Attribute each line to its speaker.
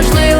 Speaker 1: Неважливо,